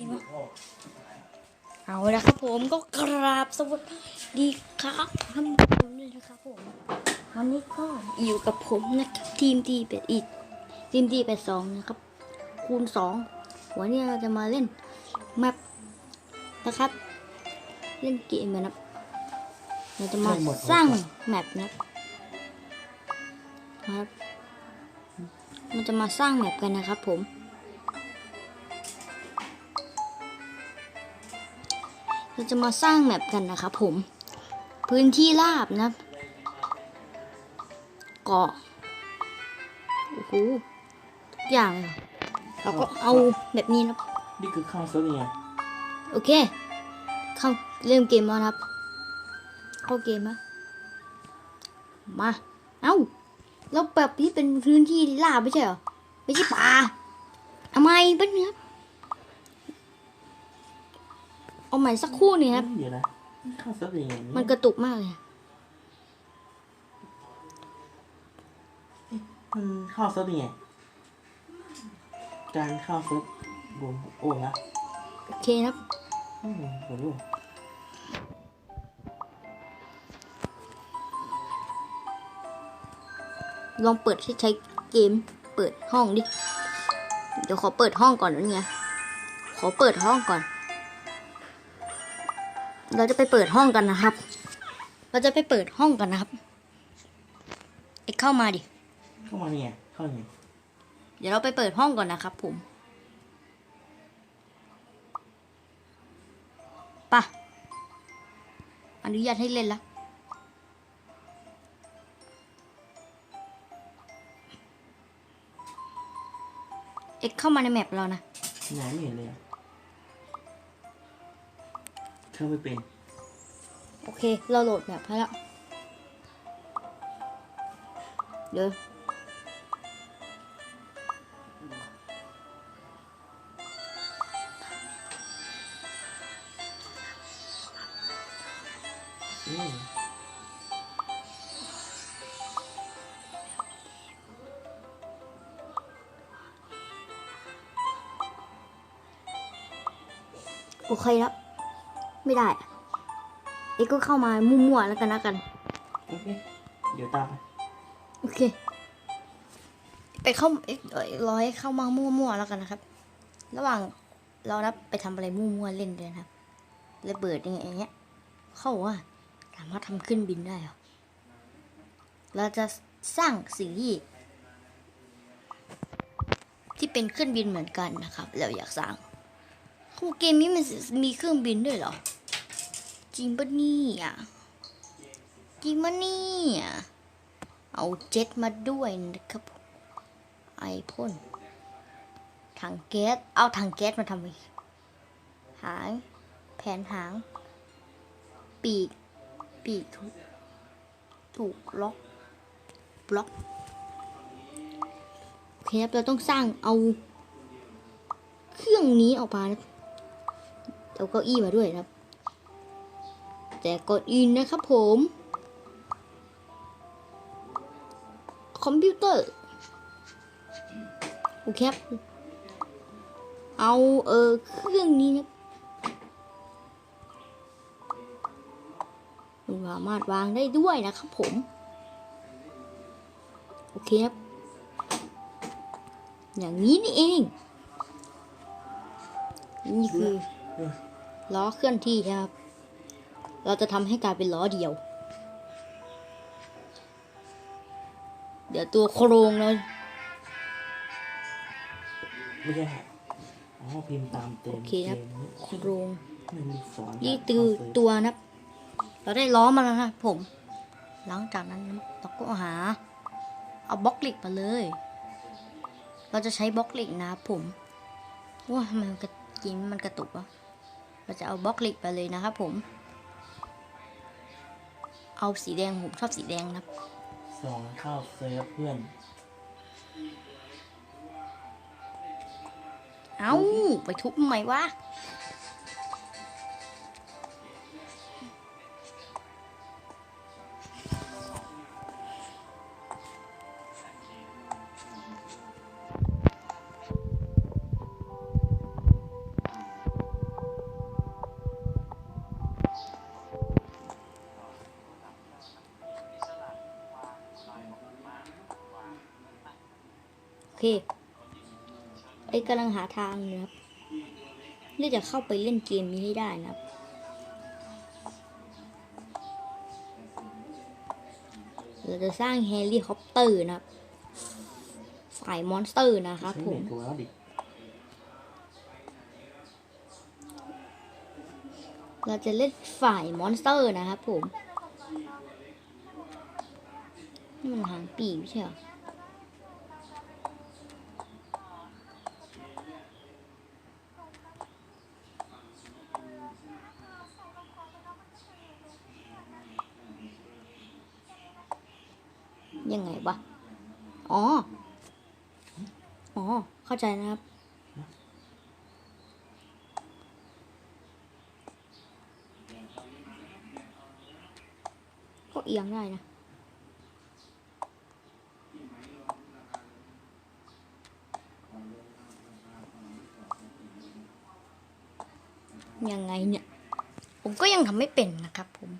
กินวะเอาละครับผมก็กราบสวัสดีครับท่านผู้ชมด้วยนะครับผม วันนี้ก็อยู่กับผมนะครับทีมทีเป็ดอีกทีมทีเป็ดสองนะครับ คูณสองวันนี้เราจะมาเล่นแมปนะครับ เล่นเกมนะครับเราจะมาสร้างแมปนะครับครับเราจะมาสร้างแมปกันนะครับผม เราจะมาสร้างแมปกันนะครับผม พื้นที่ราบนะครับเกาะโอ้โหทุกอย่างเลยเราก็เอาแบบนี้นะนี่คือข้าวซะเนี่ยโอเค เข้าเริ่มเกมแล้วนะครับ เข้าเกมนะมา เอ้าเราแบบนี้เป็นพื้นที่ราบไม่ใช่เหรอ ไม่ใช่ป่าทำไมเป็นเนี้ย เอาใหม่สักครู่หนึงครับ เดี๋ยวนะนี่ข้าวซะเนี่ยมันกระตุกมากเลยมันข้าวซะเนี่ยการข้าวซุปรวมโอ่งละโอเคครับ อืมโอ้โหลองเปิดให้ใช้เกม เปิดห้องดิ เดี๋ยวขอเปิดห้องก่อนนะเนี่ยขอเปิดห้องก่อน เราจะไปเปิดห้องกันนะครับ เราจะไปเปิดห้องกันนะครับ เอ็กเข้ามาดิ เข้ามาเนี่ยเข้าเนี่ยเดี๋ยวเราไปเปิดห้องก่อนนะครับ ผมไปะอนุญาตให้เล่นละเอ็กเข้ามาในแมปเรานะไหนไม่เห็นเลยอะ เข้าไม่เป็น โอเค เราโหลดแมปให้แล้วเดี๋ยวโอเคครับ ไม่ได้ เอ็กก็เข้ามามั่วๆแล้วกันนะกัน โอเค เดี๋ยวตามไปโอเค ไปเข้าเอ๊ะเอ่อรอให้เข้ามามั่วๆแล้วกันนะครับ ระหว่างเรานะไปทำอะไรมั่วๆเล่นเลยนะครับระเบิดยังไงอย่างเงี้ย เข้าว่าสามารถทำขึ้นบินได้เหรอ เราจะสร้างสิ่งที่ที่เป็นเครื่องบินเหมือนกันนะครับ เราอยากสร้าง โอ้เกมนี้มันมีเครื่องบินด้วยเหรอ จริงปะเนี่ยจริงปะเนี่ยเอาเจ็ตมาด้วยนะครับ ไอพ่นถังแก๊ส เอาถังแก๊สมาทำไมหาง แผนหาง ปีก ปีกถูกถูกล็อก บล็อกโอเคครับเราต้องสร้างเอา เครื่องนี้ออกมานะ เอาเก้าอี้มาด้วยครับ แต่ก่อนอื่นนะครับผม คอมพิวเตอร์ โอเคครับ เอาเออเครื่องนี้นะมันสามารถวางได้ด้วยนะครับผม โอเคครับ อย่างนี้นี่เอง นี่คือ ล้อเคลื่อนที่ครับ เราจะทำให้กลายเป็นล้อเดียว เดี๋ยวตัวโครงเราไม่ใช่อ๋อพิมพ์ตามเต็มโอเคครับกมนี้โครงมันมีสอนนี่ตือตัวนะครับเราได้ล้อมาแล้วนะผม หลังจากนั้นเราก็หา เอาบล็อกเหล็กมาเลย เราจะใช้บล็อกเหล็กนะครับผมว่าทำไมมันกระกินมันกระตุกวะ เราจะเอาบล็อกเหล็กไปเลยนะครับผม เอาสีแดงผมชอบสีแดงนะครับสอนข้าวเซิร์ฟเพื่อน เอาไปทุบทำไมวะ เคไอ้กำลังหาทางอยู่นะครับเพื่อจะเข้าไปเล่นเกมนี้ให้ได้นะครับเราจะสร้างเฮลิคอปเตอร์นะครับฝ่ายมอนสเตอร์นะครับใช้ผเน็มตกูแล้วดิเราจะเล่นฝ่ายมอนสเตอร์นะครับผม นี่มันหางปีกไม่ใช่เหรอ ยังไงวะ อ๋อ อ๋อ เข้าใจนะครับ ก็เอียงได้นะยังไงเนี่ย ผมก็ยังทำไม่เป็นนะครับผม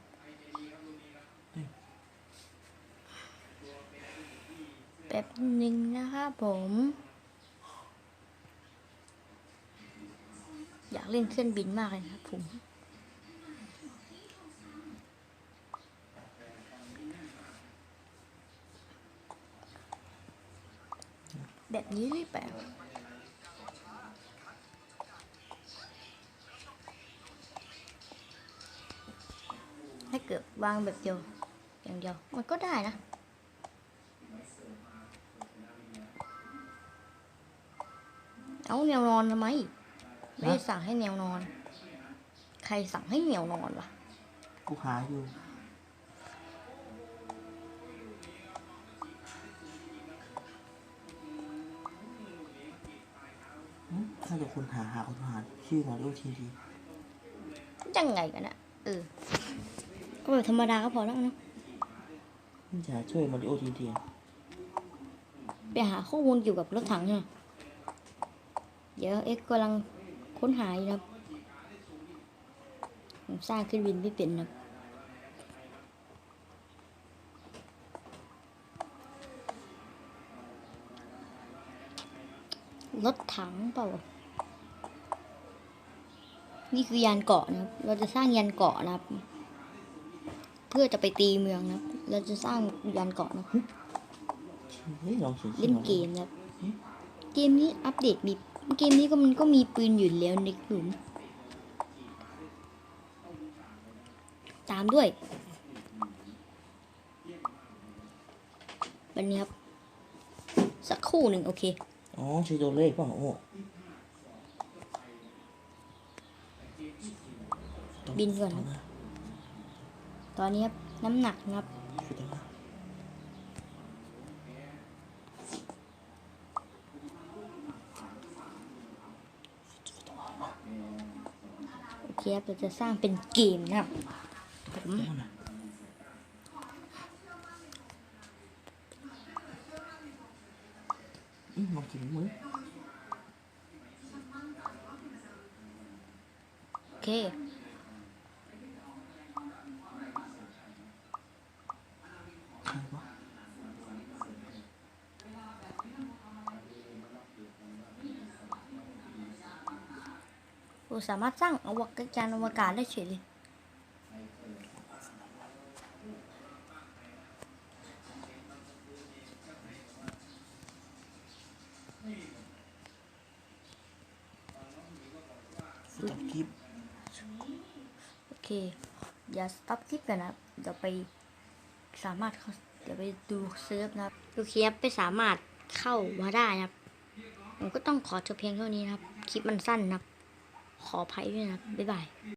แป๊บหนึ่งนะครับผม อยากเล่นเครื่องบินมากเลยนะครับผมแบบนี้หรือเปล่าถ้าเกิดวางแบบเดียวอย่างเดียวมันก็ได้นะ เอาแนวนอนทำไม ไม่ได้สั่งให้แนวนอน ใครสั่งให้แนวนอนวะกูหาอยู่อืมถ้าจะคนหาหาคนหาชื่อมาดูทีดียังไงกันอะเออ ก็แบบธรรมดาก็พอแล้วนะมันจะช่วยมาริโอทีทีไปหาข้อมูลเกี่ยวกับรถถังเนี่ย เดี๋ยวเอ็กซ์กำลังค้นหาอยู่นะครับ ผมสร้างขึ้นบินไม่เป็นนะครับรถถังเปล่า นี่คือยานเกาะนะครับ เราจะสร้างยานเกาะนะครับ เพื่อจะไปตีเมืองนะครับ เราจะสร้างยานเกาะนะครับเฮ้ยลองเขียนชื่เล่อนมาเกมนะครับ เกมนี้อัปเดตมี เกมนี้ก็มันก็มีปืนอยู่แล้วในกลุ่ม ตามด้วยวันนี้ครับ สักครู่หนึ่งโอเค อ๋อใช้ตัวเลขเปล่ะโอ้บินก่อนครับ ตอนนี้ครับ น้ำหนักนะครับ คือตัวนะ โอ เคครับเราจะสร้างเป็นเกมนะครับผมตัวนะอืมลองกินมือโอเค ใครวะ เราสามารถสร้างอวกาศยานอวกาศได้เฉยเลยฟุตบอลคลิปโอเค อย่าสต็อปคลิปกันนะครับเดี๋ยวไปสามารถเข้าเดี๋ยวไปดูเซิร์ฟนะครับโอเคครับไปสามารถเข้ามาได้นะครับ ผมก็ต้องขอจบเพียงเท่านี้นะครับ คลิปมันสั้นนะครับ ขออภัยด้วยนะครับบ๊ายบาย